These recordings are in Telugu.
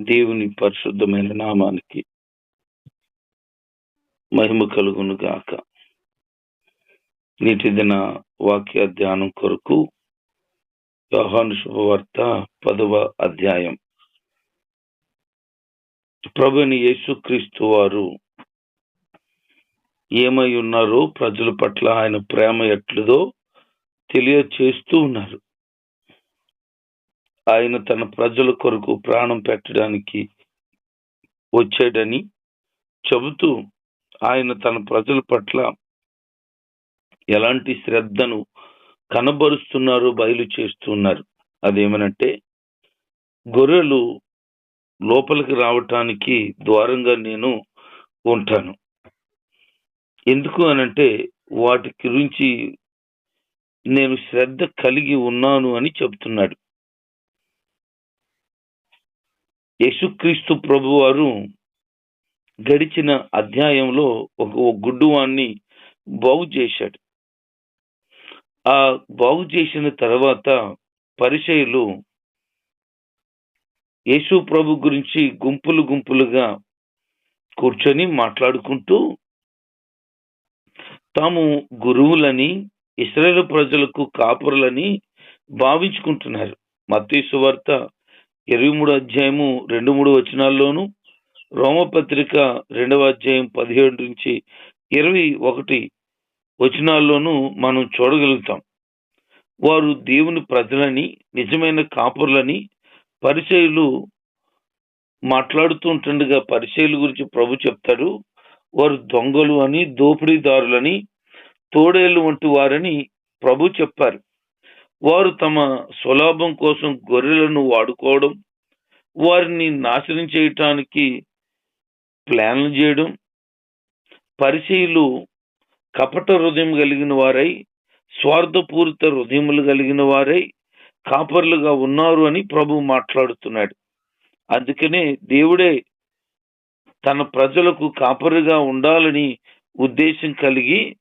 దేవుని పరిశుద్ధమైన నామానికి మహిమ కలుగును గాక. నేటి దిన వాక్య ధ్యానం కొరకు యోహాను శుభవార్త పదవ అధ్యాయం. ప్రభుని యేసుక్రీస్తు వారు ఏమై ఉన్నారో ప్రజల పట్ల ఆయన ప్రేమ ఎట్లుదో తెలియచేస్తూ ఉన్నారు. ఆయన తన ప్రజల కొరకు ప్రాణం పెట్టడానికి వచ్చాడని చెబుతూ ఆయన తన ప్రజల పట్ల ఎలాంటి శ్రద్ధను కనబరుస్తున్నారో బయలు చేస్తున్నారు అదేమనంటే గొర్రెలు లోపలికి రావటానికి ద్వారంగా నేను ఉంటాను. ఎందుకు అనంటే వాటి గురించి నేను శ్రద్ధ కలిగి ఉన్నాను అని చెబుతున్నాడు. యేసుక్రీస్తు ప్రభు వారు గడిచిన అధ్యాయంలో ఒక గుడ్డువాన్ని బాగు చేశాడు. ఆ బాగు చేసిన తర్వాత పరిచయులు యేసు ప్రభు గురించి గుంపులు గుంపులుగా కూర్చొని మాట్లాడుకుంటూ తాము గురువులని ఇస్రాయేల్ ప్రజలకు కాపురులని భావించుకుంటున్నారు. మత్తీసు వార్త ఇరవై మూడు అధ్యాయము రెండు మూడు వచనాల్లోను రోమపత్రిక రెండవ అధ్యాయం పదిహేడు నుంచి ఇరవై ఒకటి వచనాల్లోనూ మనం చూడగలుగుతాం. వారు దేవుని ప్రజలని నిజమైన కాపురులని పరిచయులు మాట్లాడుతూ ఉంటుండగా పరిచయుల గురించి ప్రభు చెప్తాడు. వారు దొంగలు అని దోపిడీదారులని తోడేళ్ళు వంటి వారని ప్రభు చెప్పారు. వారు తమ స్వలాభం కోసం గొర్రెలను వాడుకోవడం వారిని నాశనం చేయటానికి ప్లాన్లు చేయడం పరిశీలు కపట హృదయం కలిగిన వారై స్వార్థపూరిత హృదయములు కలిగిన వారై కాపర్లుగా ఉన్నారు అని ప్రభు మాట్లాడుతున్నాడు. అందుకనే దేవుడే తన ప్రజలకు కాపరిగా ఉండాలని ఉద్దేశం కలిగి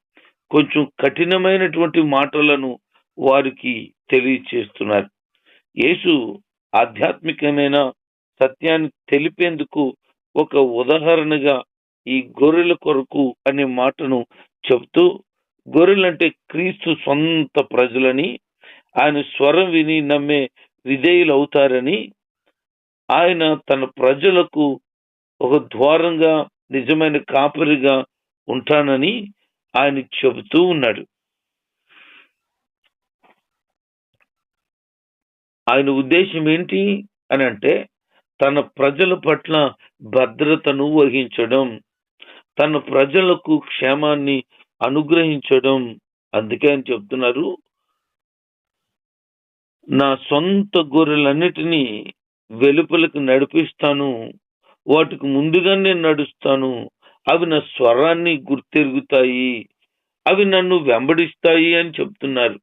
కొంచెం కఠినమైనటువంటి మాటలను వారికి తెలియచేస్తున్నారు. యేసు ఆధ్యాత్మికమైన సత్యాన్ని తెలిపేందుకు ఒక ఉదాహరణగా ఈ గొర్రెల కొరకు అనే మాటను చెబుతూ గొర్రెలంటే క్రీస్తు సొంత ప్రజలని ఆయన స్వరం విని నమ్మే విధేయులు అవుతారని ఆయన తన ప్రజలకు ఒక ద్వారంగా నిజమైన కాపరిగా ఉంటానని ఆయన చెబుతూ ఉన్నాడు. ఆయన ఉద్దేశం ఏంటి అని అంటే తన ప్రజల పట్ల భద్రతను వహించడం తన ప్రజలకు క్షేమాన్ని అనుగ్రహించడం. అందుకే ఆయన చెప్తున్నారు. నా సొంత గొర్రెలన్నిటినీ వెలుపలకు నడిపిస్తాను. వాటికి ముందుగా నేను నడుస్తాను. అవి నా స్వరాన్ని గుర్తెరుగుతాయి. అవి నన్ను వెంబడిస్తాయి అని చెప్తున్నారు.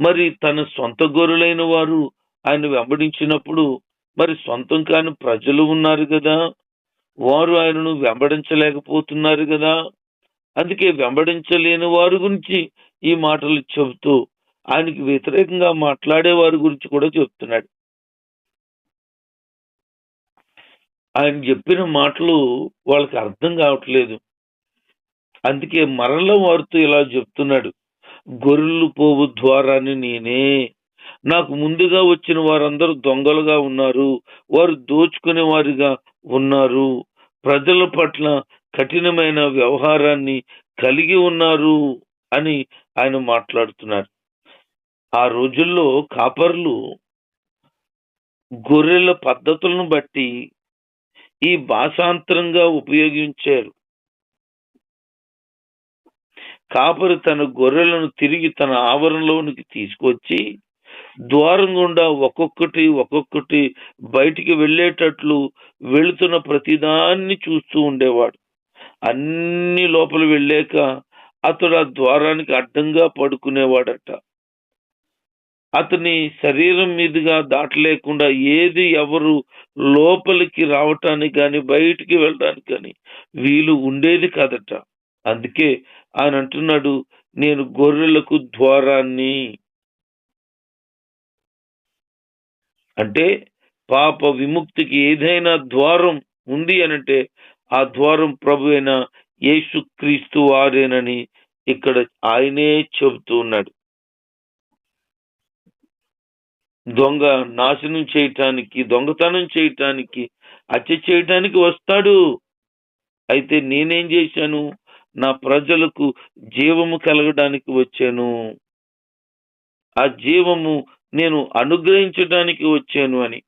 మరి తన సొంత గొర్రెలైన వారు ఆయన వెంబడించినప్పుడు మరి సొంతం కాని ప్రజలు ఉన్నారు కదా వారు ఆయనను వెంబడించలేకపోతున్నారు కదా. అందుకే వెంబడించలేని వారి గురించి ఈ మాటలు చెబుతూ ఆయనకి వ్యతిరేకంగా మాట్లాడే వారి గురించి కూడా చెప్తున్నాడు. ఆయన చెప్పిన మాటలు వాళ్ళకి అర్థం కావట్లేదు. అందుకే మరల వారితో ఇలా చెప్తున్నాడు. గొర్రెలు పోవు ద్వారాన్ని నేనే నాకు ముందుగా వచ్చిన వారందరూ దొంగలుగా ఉన్నారు. వారు దోచుకునే వారిగా ఉన్నారు. ప్రజల పట్ల కఠినమైన వ్యవహారాన్ని కలిగి ఉన్నారు అని ఆయన మాట్లాడుతున్నారు. ఆ రోజుల్లో కాపర్లు గొర్రెల పద్ధతులను బట్టి ఈ భాషాంతరంగా ఉపయోగించారు. కాపరు తన గొర్రెలను తిరిగి తన ఆవరణలోనికి తీసుకొచ్చి ద్వారం గుండా ఒక్కొక్కటి ఒక్కొక్కటి బయటికి వెళ్ళేటట్లు వెళుతున్న ప్రతిదాన్ని చూస్తూ ఉండేవాడు. అన్ని లోపల వెళ్ళాక అతడు ఆ ద్వారానికి అడ్డంగా పడుకునేవాడట. అతని శరీరం మీదుగా దాటలేకుండా ఏది ఎవరు లోపలికి రావటానికి కానీ బయటికి వెళ్ళడానికి కానీ వీలు ఉండేది కాదట. అందుకే ఆయన అంటున్నాడు నేను గొర్రెలకు ద్వారాన్ని అంటే పాప విముక్తికి ఏదైనా ద్వారం ఉంది అనంటే ఆ ద్వారం ప్రభు అయిన యేసు క్రీస్తు వారేనని ఇక్కడ ఆయనే చెబుతూ ఉన్నాడు. దొంగ నాశనం చేయటానికి దొంగతనం చేయటానికి హత్య చేయటానికి వస్తాడు. అయితే నేనేం చేశాను? నా ప్రజలకు జీవము కలగడానికి వచ్చాను. ఆ జీవము నేను అనుగ్రహించడానికి వచ్చాను అని.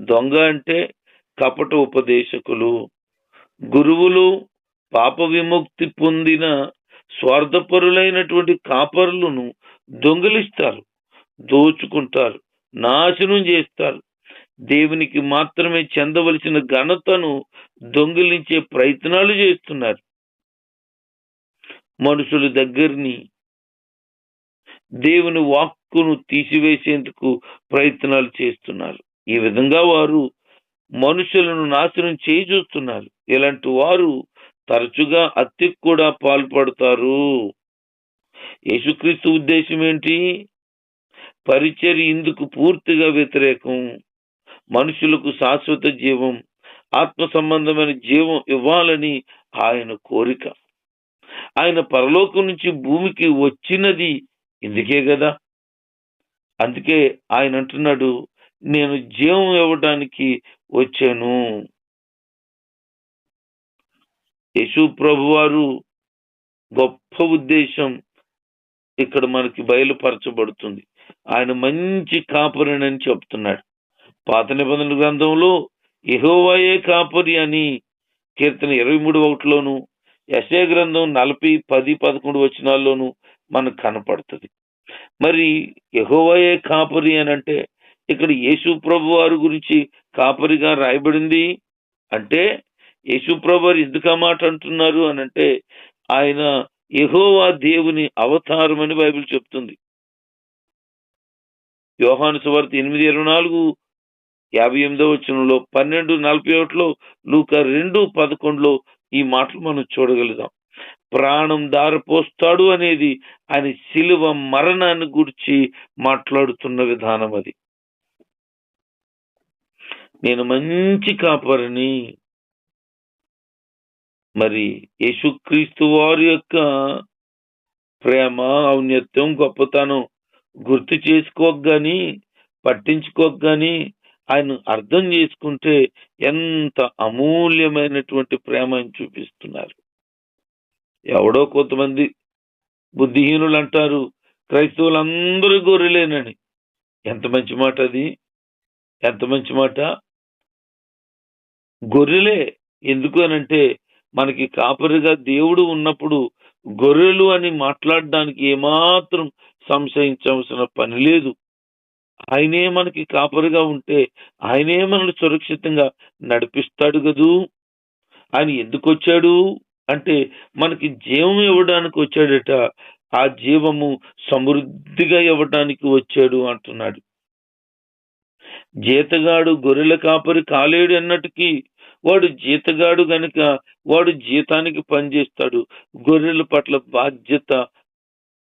దొంగ అంటే కపట ఉపదేశకులు గురువులు పాప విముక్తి పొందిన స్వార్థపరులైనటువంటి కాపరులను దొంగిలిస్తారు దోచుకుంటారు నాశనం చేస్తారు. దేవునికి మాత్రమే చెందవలసిన ఘనతను దొంగిలించే ప్రయత్నాలు చేస్తున్నారు. మనుషుల దగ్గరని దేవుని వాక్ హక్కును తీసివేసేందుకు ప్రయత్నాలు చేస్తున్నారు. ఈ విధంగా వారు మనుషులను నాశనం చేయి చూస్తున్నారు ఇలాంటి వారు తరచుగా హత్యకు కూడా పాల్పడతారు. యేసుక్రీస్తు ఉద్దేశం ఏంటి? పరిచర్య ఇందుకు పూర్తిగా వ్యతిరేకం. మనుషులకు శాశ్వత జీవం ఆత్మ సంబంధమైన జీవం ఇవ్వాలని ఆయన కోరిక. ఆయన పరలోకం నుంచి భూమికి వచ్చినది ఇందుకే కదా? అందుకే ఆయన అంటున్నాడు నేను జీవం ఇవ్వడానికి వచ్చాను. యేసు ప్రభువారు గొప్ప ఉద్దేశం ఇక్కడ మనకి బయలుపరచబడుతుంది. ఆయన మంచి కాపరినని చెప్తున్నాడు. పాత నిబంధన గ్రంథంలో ఇహోవాయే కాపరి అని కీర్తన ఇరవై మూడు ఒకటిలోను యశయ గ్రంథం నలభై పది పదకొండు వచనాల్లోనూ మనకు కనపడుతుంది. మరి యహోవయే కాపరి అని అంటే ఇక్కడ యేసు ప్రభు వారి గురించి కాపరిగా రాయబడింది అంటే యేసు ప్రభు వారు ఎందుకు ఆ మాట అంటున్నారు అని అంటే ఆయన యహోవా దేవుని అవతారం అని బైబిల్ చెప్తుంది. యోహాను సువార్త ఎనిమిది ఇరవై నాలుగు యాభై ఎనిమిదో వచనంలో పన్నెండు నలభై ఒకటిలో లూక రెండు పదకొండులో ఈ మాటలు మనం చూడగలుగుతాం ప్రాణం దారిపోస్తాడు అనేది ఆయన శిలువ మరణాన్ని గురించి మాట్లాడుతున్న విధానం అది. నేను మంచి కాపరిని. మరి యేసుక్రీస్తు వారి యొక్క ప్రేమ ఔన్నత్యం గొప్పతనం గుర్తు చేసుకోగాని పట్టించుకోగాని ఆయన అర్థం చేసుకుంటే ఎంత అమూల్యమైనటువంటి ప్రేమ అని చూపిస్తున్నారు. ఎవడో కొంతమంది బుద్ధిహీనులు అంటారు క్రైస్తవులందరూ గొర్రెలేనని. ఎంత మంచి మాట అది? ఎంత మంచి మాట? గొర్రెలే. ఎందుకు అనంటే మనకి కాపరిగా దేవుడు ఉన్నప్పుడు గొర్రెలు అని మాట్లాడడానికి ఏమాత్రం సంశయించవలసిన పని లేదు. ఆయనే మనకి కాపరిగా ఉంటే ఆయనే మనల్ని సురక్షితంగా నడిపిస్తాడు కదూ? ఆయన ఎందుకు వచ్చాడు అంటే మనకి జీవం ఇవ్వడానికి వచ్చాడట. ఆ జీవము సమృద్ధిగా ఇవ్వడానికి వచ్చాడు అంటున్నాడు. జీతగాడు గొర్రెల కాపరి కాలేడు అన్నట్టుకి వాడు జీతగాడు గనుక వాడు జీతానికి పనిచేస్తాడు. గొర్రెల పట్ల బాధ్యత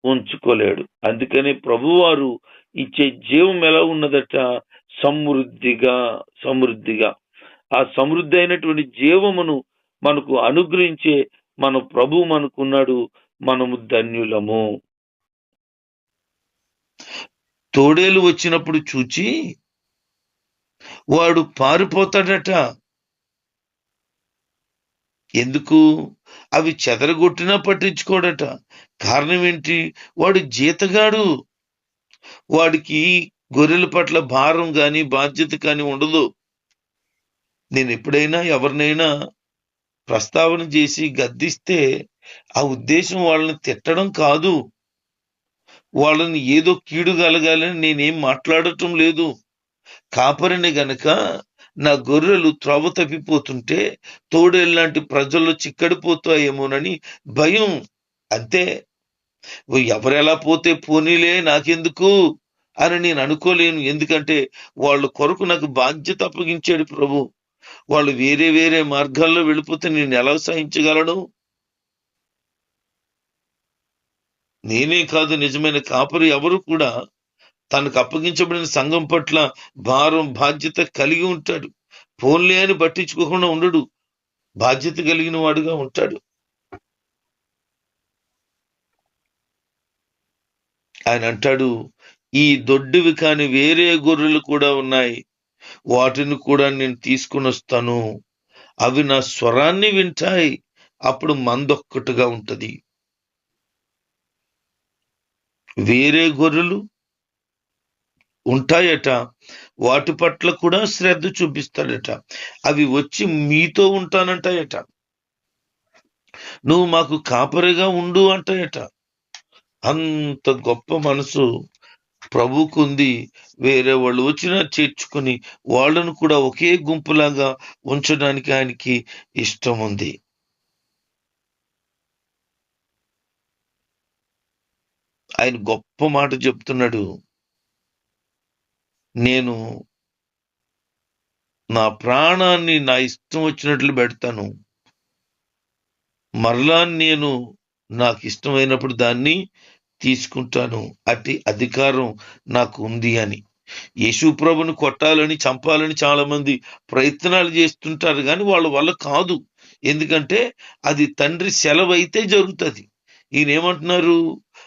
ఉంచుకోలేడు. అందుకని ప్రభువారు ఇచ్చే జీవం ఎలా ఉన్నదట? సమృద్ధిగా సమృద్ధిగా. ఆ సమృద్ధి అయినటువంటి జీవమును మనకు అనుగ్రహించే మన ప్రభు మనకున్నాడు మనము ధన్యులము. తోడేలు వచ్చినప్పుడు చూచి వాడు పారిపోతాడట. ఎందుకు? అవి చెదరగొట్టినా పట్టించుకోడట. కారణం ఏంటి? వాడు జీతగాడు. వాడికి గొర్రెల పట్ల భారం కానీ బాధ్యత కానీ ఉండదు. నేను ఎప్పుడైనా ఎవరినైనా ప్రస్తావన చేసి గద్దిస్తే ఆ ఉద్దేశం వాళ్ళని తిట్టడం కాదు. వాళ్ళని ఏదో కీడు కలగాలని నేనేం మాట్లాడటం లేదు. కాపరిని గనక నా గొర్రెలు త్రోవ తప్పిపోతుంటే తోడేళ్ళలాంటి ప్రజల్లో చిక్కడిపోతాయేమోనని భయం. అంతే. ఎవరెలా పోతే పోనీలే నాకెందుకు? అని నేను అనుకోలేను. ఎందుకంటే వాళ్ళ కొరకు నాకు బాధ్యత అప్పగించాడు ప్రభు. వాళ్ళు వేరే వేరే మార్గాల్లో వెళ్ళిపోతే నేను ఎలా సహించగలను? నేనే కాదు నిజమైన కాపరి ఎవరు కూడా తనకు అప్పగించబడిన సంఘం పట్ల భారం బాధ్యత కలిగి ఉంటాడు. ఫోన్లే అని పట్టించుకోకుండా ఉండడు. బాధ్యత కలిగిన వాడుగా ఉంటాడు. ఆయన అంటాడు ఈ దొడ్డివి కాని వేరే గొర్రెలు కూడా ఉన్నాయి. వాటిని కూడా నేను తీసుకుని వస్తాను. అవి నా స్వరాన్ని వింటాయి. అప్పుడు మందొక్కటిగా ఉంటది. వేరే గొర్రెలు ఉంటాయట. వాటి పట్ల కూడా శ్రద్ధ చూపిస్తాడట. అవి వచ్చి మీతో ఉంటానంటాయట. నువ్వు మాకు కాపరిగా ఉండు అంటాయట. అంత గొప్ప మనసు. ప్రభుకుంది వేరే వాళ్ళు వచ్చినా చేర్చుకుని వాళ్ళను కూడా ఒకే గుంపులాగా ఉంచడానికి ఆయనకి ఇష్టం ఉంది. ఆయన గొప్ప మాట చెప్తున్నాడు. నేను నా ప్రాణాన్ని నా ఇష్టం వచ్చినట్లు పెడతాను. మరలా నేను నాకు ఇష్టమైనప్పుడు దాన్ని తీసుకుంటాను. అట్టి అధికారం నాకు ఉంది అని. యేసు ప్రభుని కొట్టాలని చంపాలని చాలా మంది ప్రయత్నాలు చేస్తుంటారు కానీ వాళ్ళ వల్ల కాదు. ఎందుకంటే అది తండ్రి సెలవు అయితే జరుగుతుంది. ఈయన ఏమంటున్నారు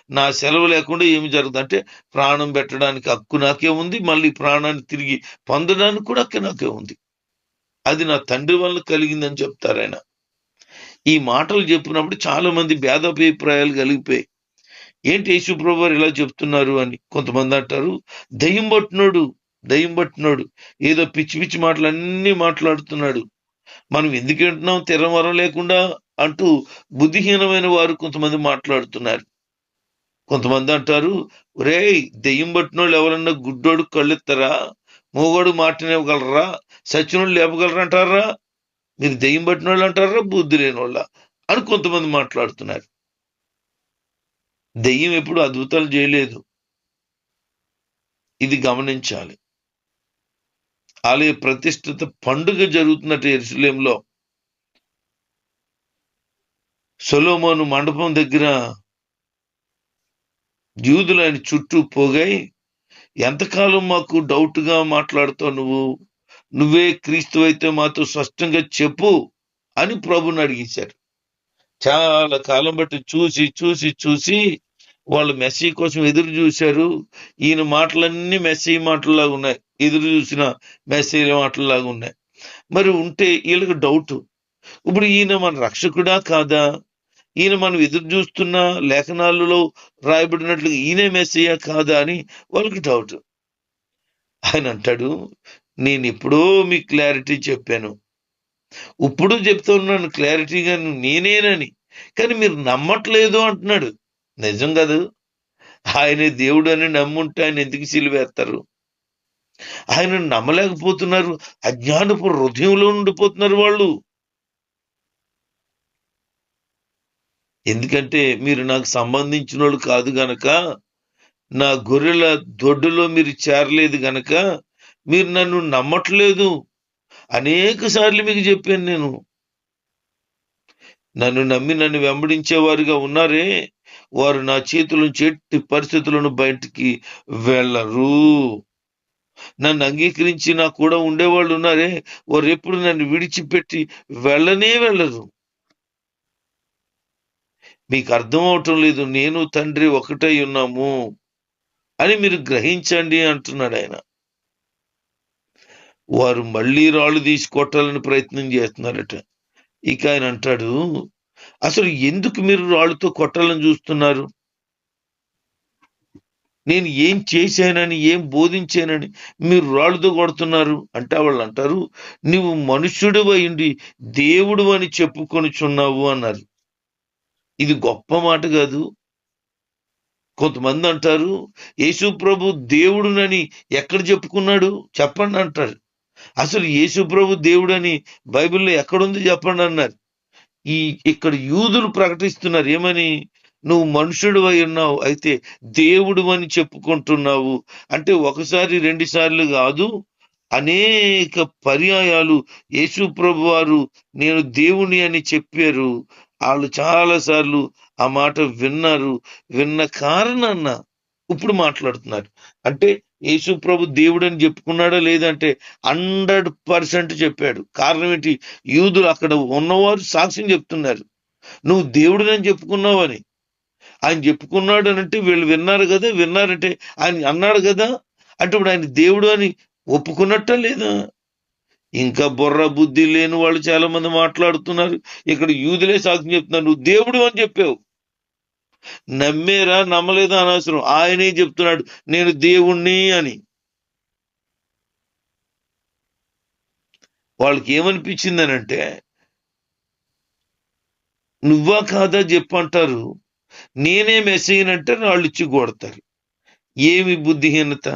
నా సెలవు లేకుండా ఏమి జరుగుతుంది? అంటే ప్రాణం పెట్టడానికి హక్కు నాకే ఉంది. మళ్ళీ ప్రాణాన్ని తిరిగి పొందడానికి కూడా హక్కు నాకే ఉంది. అది నా తండ్రి వల్ల కలిగిందని చెప్తారు ఆయన. ఈ మాటలు చెప్పినప్పుడు చాలా మంది భేదాభిప్రాయాలు కలిగిపోయి ఏంటి యేసుప్రభు వారు ఇలా చెప్తున్నారు అని కొంతమంది అంటారు. దయ్యం పట్టినోడు దయ్యం పట్టినోడు ఏదో పిచ్చి పిచ్చి మాటలన్నీ మాట్లాడుతున్నాడు. మనం ఎందుకు వింటున్నాం? తిరమరం లేకుండా అంటూ బుద్ధిహీనమైన వారు కొంతమంది మాట్లాడుతున్నారు. కొంతమంది అంటారు రేయ్ దెయ్యం పట్టినోళ్ళు ఎవరన్నా గుడ్డోడు కళ్ళెత్తరా? మూగోడు మాటనివ్వగలరా సచ్చినోళ్ళు లేపగలరా? అంటారా? మీరు దెయ్యం పట్టిన వాళ్ళు అంటారా? బుద్ధి లేని వాళ్ళ అని కొంతమంది మాట్లాడుతున్నారు. దెయ్యం ఎప్పుడు అద్భుతాలు చేయలేదు ఇది గమనించాలి. ఆలయ ప్రతిష్ఠిత పండుగ జరుగుతున్నట్టు ఎరుసలేంలో సొలోమోను మండపం దగ్గర యూదులు ఆయన చుట్టూ పోగాయి ఎంతకాలం మాకు డౌట్గా మాట్లాడుతావు నువ్వు? నువ్వే క్రీస్తు అయితే మాతో స్పష్టంగా చెప్పు అని ప్రభుని అడిగించారు. చాలా కాలం బట్టి చూసి చూసి చూసి వాళ్ళు మెస్సీ కోసం ఎదురు చూశారు. ఈయన మాటలన్నీ మెస్సీ మాటల్లాగా ఉన్నాయి. ఎదురు చూసిన మెస్సీ మాటల్లాగా ఉన్నాయి. మరి ఉంటే వీళ్ళకి డౌట్ ఇప్పుడు ఈయన మన రక్షకుడా కాదా? ఈయన మనం ఎదురు చూస్తున్న లేఖనాలలో రాయబడినట్లు ఈయనే మెస్సీయా కాదా అని వాళ్ళకి డౌట్ ఆయన అంటాడు నేను ఎప్పుడో మీకు క్లారిటీ చెప్పాను. ఇప్పుడు చెప్తున్నాను క్లారిటీగా నేనేనని. కానీ మీరు నమ్మట్లేదు అంటున్నాడు. నిజం కాదు. ఆయనే దేవుడు అని నమ్ముంటే ఆయన ఎందుకు సిలివేస్తారు ఆయన నమ్మలేకపోతున్నారు. అజ్ఞానపు హృదయంలో ఉండిపోతున్నారు వాళ్ళు. ఎందుకంటే మీరు నాకు సంబంధించిన వాళ్ళు కాదు గనక నా గొర్రెల దొడ్డులో మీరు చేరలేదు గనక మీరు నన్ను నమ్మట్లేదు. అనేక సార్లు మీకు చెప్పాను నేను. నన్ను నమ్మి నన్ను వెంబడించేవారుగా ఉన్నారే వారు నా చేతుల నుంచి ఎట్టి పరిస్థితులను బయటికి వెళ్ళరు. నన్ను అంగీకరించి నా కూడా ఉండేవాళ్ళు ఉన్నారే వారు ఎప్పుడు నన్ను విడిచిపెట్టి వెళ్ళనే వెళ్ళరు. మీకు అర్థం అవటం లేదు నేను తండ్రి ఒకటై ఉన్నాము అని మీరు గ్రహించండి అంటున్నాడు ఆయన. వారు మళ్ళీ రాళ్ళు తీసి కొట్టాలని ప్రయత్నం చేస్తున్నారట. ఇక ఆయన అంటాడు అసలు ఎందుకు మీరు రాళ్ళతో కొట్టాలని చూస్తున్నారు? నేను ఏం చేశానని ఏం బోధించానని మీరు రాళ్ళతో కొడుతున్నారు? అంటే వాళ్ళు అంటారు నువ్వు మనుష్యుడు అయింది దేవుడు అని చెప్పుకొనిచున్నావు అన్నారు. ఇది గొప్ప మాట కాదు. కొంతమంది అంటారు యేసు ప్రభు దేవుడునని ఎక్కడ చెప్పుకున్నాడు? చెప్పండి అంటారు. అసలు యేసు ప్రభు దేవుడని బైబిల్లో ఎక్కడుంది చెప్పండి అన్నారు. ఈ ఇక్కడ యూదులు ప్రకటిస్తున్నారు ఏమని? నువ్వు మనుషుడు అయి ఉన్నావు అయితే దేవుడు అని చెప్పుకుంటున్నావు. అంటే ఒకసారి రెండు సార్లు కాదు అనేక పర్యాయాలు యేసు ప్రభు వారు నేను దేవుని అని చెప్పారు. వాళ్ళు చాలా సార్లు ఆ మాట విన్నారు. విన్న కారణాన్న ఇప్పుడు మాట్లాడుతున్నారు. అంటే యేసు ప్రభు దేవుడని అని చెప్పుకున్నాడా లేదంటే హండ్రెడ్ పర్సెంట్ చెప్పాడు. కారణం ఏంటి? యూదులు అక్కడ ఉన్నవారు సాక్ష్యం చెప్తున్నారు. నువ్వు దేవుడిని చెప్పుకున్నావు అని. ఆయన చెప్పుకున్నాడు అని అంటే వీళ్ళు విన్నారు కదా విన్నారంటే ఆయన అన్నాడు కదా. అంటే ఇప్పుడు ఆయన దేవుడు అని ఒప్పుకున్నట్ట లేదా? ఇంకా బుర్ర బుద్ధి లేని వాళ్ళు చాలా మంది మాట్లాడుతున్నారు. ఇక్కడ యూదులే సాక్ష్యం చెప్తున్నారు. నువ్వు దేవుడు అని చెప్పావు. నమ్మేరా? నమ్మలేదా అనవసరం. ఆయనే చెప్తున్నాడు? నేను దేవుణ్ణి అని. వాళ్ళకి ఏమనిపించిందనంటే నువ్వా కాదా? చెప్పంటారు. నేనే మెసేజ్ అంటే వాళ్ళు ఇచ్చి కొడతారు. ఏమి బుద్ధిహీనత?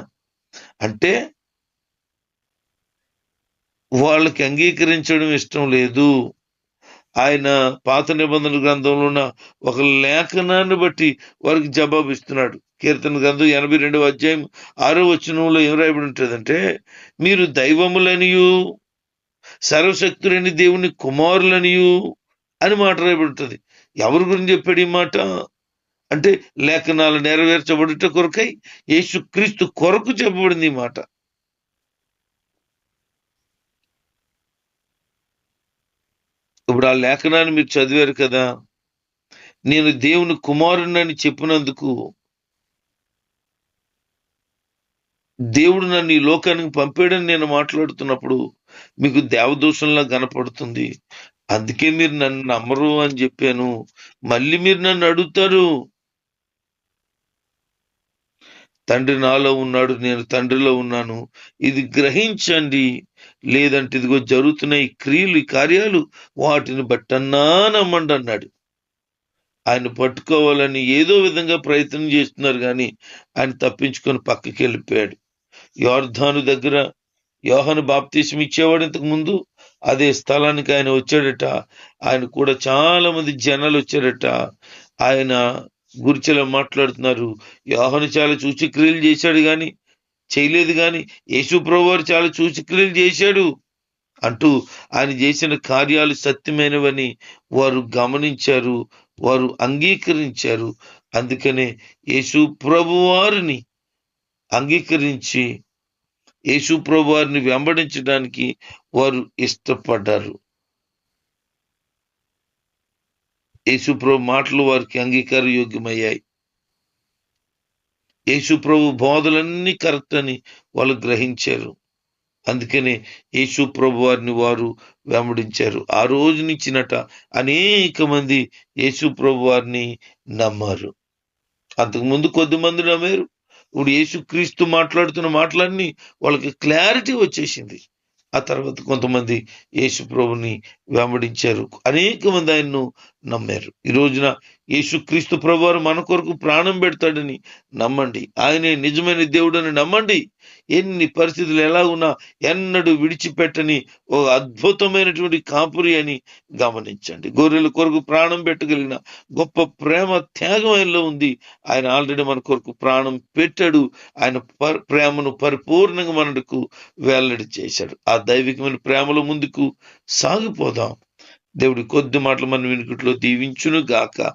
అంటే వాళ్ళకి అంగీకరించడం ఇష్టం లేదు. ఆయన పాత నిబంధన గ్రంథంలో ఉన్న ఒక లేఖనాన్ని బట్టి వారికి జవాబు ఇస్తున్నాడు. కీర్తన గ్రంథం ఎనభై రెండవ అధ్యాయం ఆరో వచనంలో ఏం రాయబడి ఉంటుందంటే మీరు దైవములనియు సర్వశక్తులని దేవుని కుమారులనియు అని మాట రాయబడి ఉంటుంది. ఎవరి గురించి చెప్పాడు ఈ మాట? అంటే లేఖనాలు నెరవేర్చబడుట కొరకై యేసుక్రీస్తు కొరకు చెప్పబడింది ఈ మాట. ఇప్పుడు ఆ లేఖనాన్ని మీరు చదివారు కదా. నేను దేవుని కుమారుణ్ణని చెప్పినందుకు దేవుడు నన్ను ఈ లోకానికి పంపాడని నేను మాట్లాడుతున్నప్పుడు మీకు దేవదోషంలా కనపడుతుంది. అందుకే మీరు నన్ను నమ్మరు అని చెప్పాను. మళ్ళీ మీరు నన్ను అడుగుతారు. తండ్రి నాలో ఉన్నాడు నేను తండ్రిలో ఉన్నాను. ఇది గ్రహించండి. లేదంటే ఇదిగో జరుగుతున్న ఈ క్రియలు ఈ కార్యాలు వాటిని బట్టన్నా నమ్మండి అన్నాడు. ఆయన పట్టుకోవాలని ఏదో విధంగా ప్రయత్నం చేస్తున్నారు కానీ ఆయన తప్పించుకొని పక్కకి వెళ్ళిపోయాడు. యోర్ధాను దగ్గర యోహను బాప్తీసం ఇచ్చేవాడు ఇంతకు ముందు అదే స్థలానికి ఆయన వచ్చాడట. ఆయన కూడా చాలా మంది జనాలు వచ్చారట. ఆయన గురిచెలా మాట్లాడుతున్నారు. యోహను చాలా సూచక్రియలు చేశాడు కానీ చేయలేదు కానీ యేసు ప్రభువారు చాలా సూచక్రియలు చేశాడు అంటూ ఆయన చేసిన కార్యాలు సత్యమైనవని వారు గమనించారు వారు అంగీకరించారు. అందుకనే యేసు ప్రభువారిని అంగీకరించి యేసు ప్రభువారిని వెంబడించడానికి వారు ఇష్టపడ్డారు. యేసు ప్రభు మాటలు వారికి అంగీకార యోగ్యమయ్యాయి యేసు ప్రభు బోధలన్నీ కరెక్ట్ అని వాళ్ళు గ్రహించారు. అందుకనే యేసు ప్రభు వారిని వారు వెంబడించారు. ఆ రోజు నుంచినట అనేక మంది యేసు ప్రభు వారిని నమ్మారు. అంతకు ముందు కొద్ది మంది నమ్మారు. ఇప్పుడు యేసుక్రీస్తు మాట్లాడుతున్న మాటలన్నీ వాళ్ళకి క్లారిటీ వచ్చేసింది. ఆ తర్వాత కొంతమంది యేసు ప్రభుని వెంబడించారు. అనేక మంది ఆయన్ను నమ్మారు. ఈ రోజున యేసుక్రీస్తు క్రీస్తు ప్రభువారు మన కొరకు ప్రాణం పెడతాడని నమ్మండి. ఆయనే నిజమైన దేవుడని నమ్మండి. ఎన్ని పరిస్థితులు ఎలా ఉన్నా ఎన్నడూ విడిచిపెట్టని ఓ అద్భుతమైనటువంటి కాపురి అని గమనించండి. గొర్రెల కొరకు ప్రాణం పెట్టగలిగిన గొప్ప ప్రేమ త్యాగం ఆయనలో ఉంది. ఆయన ఆల్రెడీ మన కొరకు ప్రాణం పెట్టాడు. ఆయన ప్రేమను పరిపూర్ణంగా మనకు వెల్లడి చేశాడు. ఆ దైవికమైన ప్రేమలో ముందుకు సాగిపోదాం. దేవుడి కొద్ది మాటలు మన వినుకుట్లో దీవించును గాక